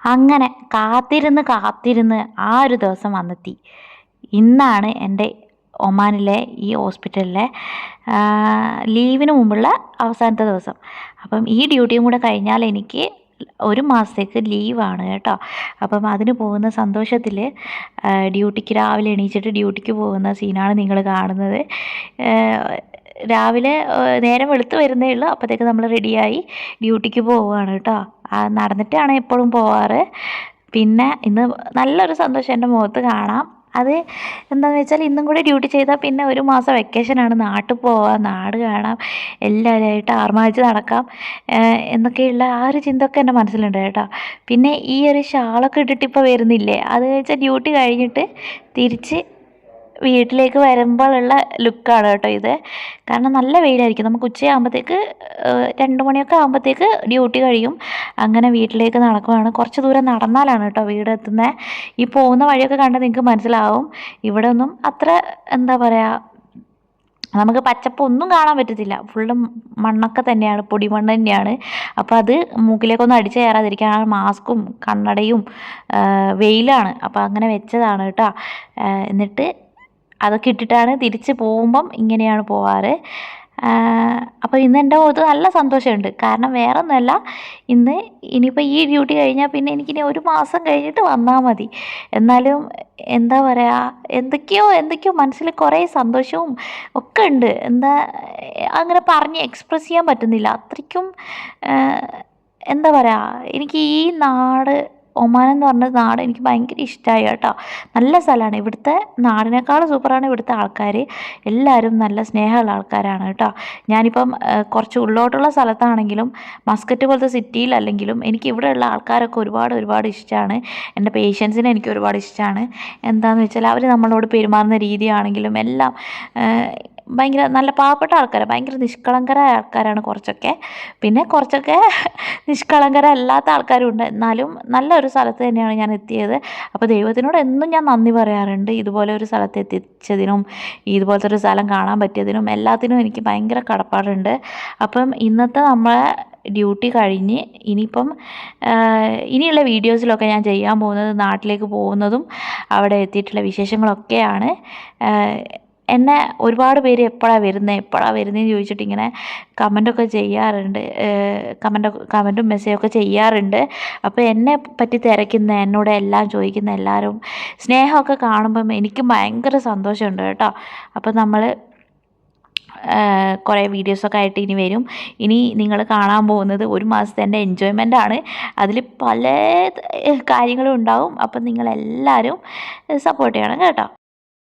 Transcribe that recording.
അങ്ങനെ കാത്തിരുന്ന് കാത്തിരുന്ന് ആ ഒരു ദിവസം വന്നെത്തി. ഇന്നാണ് എന്റെ ഒമാനിലെ ഈ ഹോസ്പിറ്റലിലെ ലീവിന് മുമ്പുള്ള അവസാനത്തെ ദിവസം. അപ്പം ഈ ഡ്യൂട്ടിയും കൂടെ കഴിഞ്ഞാൽ എനിക്ക് ഒരു മാസത്തേക്ക് ലീവാണ് കേട്ടോ. അപ്പം അതിന് പോകുന്ന സന്തോഷത്തിൽ ഡ്യൂട്ടിക്ക് രാവിലെ എണീച്ചിട്ട് ഡ്യൂട്ടിക്ക് പോകുന്ന സീനാണ് നിങ്ങൾ കാണുന്നത്. രാവിലെ നേരം വെളുത്ത് വരുന്നേ ഉള്ളൂ. അപ്പോഴത്തേക്ക് നമ്മൾ റെഡിയായി ഡ്യൂട്ടിക്ക് പോവുകയാണ് കേട്ടോ. നടന്നിട്ടാണ് എപ്പോഴും പോവാറ്. പിന്നെ ഇന്ന് നല്ലൊരു സന്തോഷം എന്റെ മുഖത്ത് കാണാം. അത് എന്താണെന്ന് വെച്ചാൽ ഇന്നും കൂടി ഡ്യൂട്ടി ചെയ്താൽ പിന്നെ ഒരു മാസം വെക്കേഷനാണ്. നാട്ടിൽ പോവാം നാട് കാണാം എല്ലാവരുമായിട്ട് ആർമാരിച്ച് നടക്കാം എന്നൊക്കെയുള്ള ആ ഒരു ചിന്തയൊക്കെ എന്റെ മനസ്സിലുണ്ട് കേട്ടോ. പിന്നെ ഈ ഒരു ഷാളൊക്കെ ഇട്ടിട്ട് ഇപ്പോൾ വരുന്നില്ലേ? അത് വെച്ചാൽ ഡ്യൂട്ടി കഴിഞ്ഞിട്ട് തിരിച്ച് വീട്ടിലേക്ക് വരുമ്പോഴുള്ള ലുക്കാണ് കേട്ടോ ഇത്. കാരണം നല്ല വെയിലായിരിക്കും. നമുക്ക് ഉച്ചയാകുമ്പോഴത്തേക്ക് രണ്ട് മണിയൊക്കെ ആകുമ്പോഴത്തേക്ക് ഡ്യൂട്ടി കഴിയും. അങ്ങനെ വീട്ടിലേക്ക് നടക്കുവാണ്. കുറച്ച് ദൂരം നടന്നാലാണ് കേട്ടോ വീട് എത്തുന്നത് ഈ പോകുന്ന വഴിയൊക്കെ കണ്ട് നിങ്ങൾക്ക് മനസ്സിലാവും. ഇവിടെ ഒന്നും അത്ര എന്താ പറയുക നമുക്ക് പച്ചപ്പ് ഒന്നും കാണാൻ പറ്റത്തില്ല. ഫുള്ള് മണ്ണൊക്കെ തന്നെയാണ് പൊടിമണ്ണ് തന്നെയാണ്. അപ്പോൾ അത് മൂക്കിലേക്കൊന്നും അടിച്ചു കയറാതിരിക്കാൻ മാസ്കും കണ്ണടയും വെയിലാണ്. അപ്പോൾ അങ്ങനെ വെച്ചതാണ് കേട്ടോ. എന്നിട്ട് അതൊക്കെ ഇട്ടിട്ടാണ് തിരിച്ച് പോകുമ്പം ഇങ്ങനെയാണ് പോവാറ്. അപ്പോൾ ഇന്ന് എന്റെ മുഖത്ത് നല്ല സന്തോഷമുണ്ട്. കാരണം വേറെ ഒന്നുമല്ല ഇന്ന് ഇനിയിപ്പോൾ ഈ ഡ്യൂട്ടി കഴിഞ്ഞാൽ പിന്നെ എനിക്കിനി ഒരു മാസം കഴിഞ്ഞിട്ട് വന്നാൽ മതി. എന്നാലും എന്താ പറയുക എന്തൊക്കെയോ എന്തൊക്കെയോ മനസ്സിൽ കുറേ സന്തോഷവും ഒക്കെ ഉണ്ട്. എന്താ അങ്ങനെ പറഞ്ഞ് എക്സ്പ്രസ് ചെയ്യാൻ പറ്റുന്നില്ല. അത്രയ്ക്കും എന്താ പറയുക എനിക്ക് ഈ നാട് ഒമാൻ എന്ന് പറഞ്ഞ നാട് എനിക്ക് ഭയങ്കര ഇഷ്ടമായി കേട്ടോ. നല്ല സ്ഥലമാണ്. ഇവിടുത്തെ നാടിനേക്കാൾ സൂപ്പറാണ് ഇവിടുത്തെ ആൾക്കാർ എല്ലാവരും നല്ല സ്നേഹമുള്ള ആൾക്കാരാണ് കേട്ടോ. ഞാനിപ്പം കുറച്ച് ഉള്ളോട്ടുള്ള സ്ഥലത്താണെങ്കിലും മസ്കറ്റ് പോലത്തെ സിറ്റിയിലല്ലെങ്കിലും എനിക്ക് ഇവിടെയുള്ള ആൾക്കാരൊക്കെ ഒരുപാട് ഒരുപാട് ഇഷ്ടമാണ് എന്റെ പേഷ്യൻസിനെ എനിക്ക് ഒരുപാട് ഇഷ്ടമാണ് എന്താണെന്ന് വെച്ചാൽ അവർ നമ്മളോട് പെരുമാറുന്ന രീതിയാണെങ്കിലും എല്ലാം ഭയങ്കര നല്ല പാവപ്പെട്ട ആൾക്കാരാണ് ഭയങ്കര നിഷ്കളങ്കരായ ആൾക്കാരാണ് കുറച്ചൊക്കെ. പിന്നെ കുറച്ചൊക്കെ നിഷ്കളങ്കരല്ലാത്ത ആൾക്കാരും ഉണ്ട് എന്നാലും നല്ലൊരു സ്ഥലത്ത് തന്നെയാണ് ഞാൻ എത്തിയത്. അപ്പോൾ ദൈവത്തിനോട് എന്നും ഞാൻ നന്ദി പറയാറുണ്ട്. ഇതുപോലെ ഒരു സ്ഥലത്ത് എത്തിച്ചതിനും ഇതുപോലത്തെ ഒരു സ്ഥലം കാണാൻ പറ്റിയതിനും എല്ലാത്തിനും എനിക്ക് ഭയങ്കര കടപ്പാടുണ്ട്. അപ്പം ഇന്നത്തെ നമ്മളെ ഡ്യൂട്ടി കഴിഞ്ഞ് ഇനിയിപ്പം ഇനിയുള്ള വീഡിയോസിലൊക്കെ ഞാൻ ചെയ്യാൻ പോകുന്നത് നാട്ടിലേക്ക് പോകുന്നതും അവിടെ എത്തിയിട്ടുള്ള വിശേഷങ്ങളൊക്കെയാണ്. എന്നെ ഒരുപാട് പേര് എപ്പോഴാണ് വരുന്നത് എപ്പോഴാണ് വരുന്നതെന്ന് ചോദിച്ചിട്ട് ഇങ്ങനെ കമന്റൊക്കെ ചെയ്യാറുണ്ട്. കമന്റ് കമന്റും മെസ്സേജൊക്കെ ചെയ്യാറുണ്ട്. അപ്പോൾ എന്നെ പറ്റി തിരക്കുന്ന എന്നോട് എല്ലാം ചോദിക്കുന്ന എല്ലാവരും സ്നേഹമൊക്കെ കാണുമ്പം എനിക്ക് ഭയങ്കര സന്തോഷമുണ്ട് കേട്ടോ. അപ്പോൾ നമ്മൾ കുറേ വീഡിയോസൊക്കെ ആയിട്ട് ഇനി വരും. ഇനി നിങ്ങൾ കാണാൻ പോകുന്നത് ഒരു മാസത്തെ എന്റെ എൻജോയ്മെന്റ് ആണ് അതിൽ പല കാര്യങ്ങളും ഉണ്ടാവും. അപ്പം നിങ്ങളെല്ലാവരും സപ്പോർട്ട് ചെയ്യണം കേട്ടോ.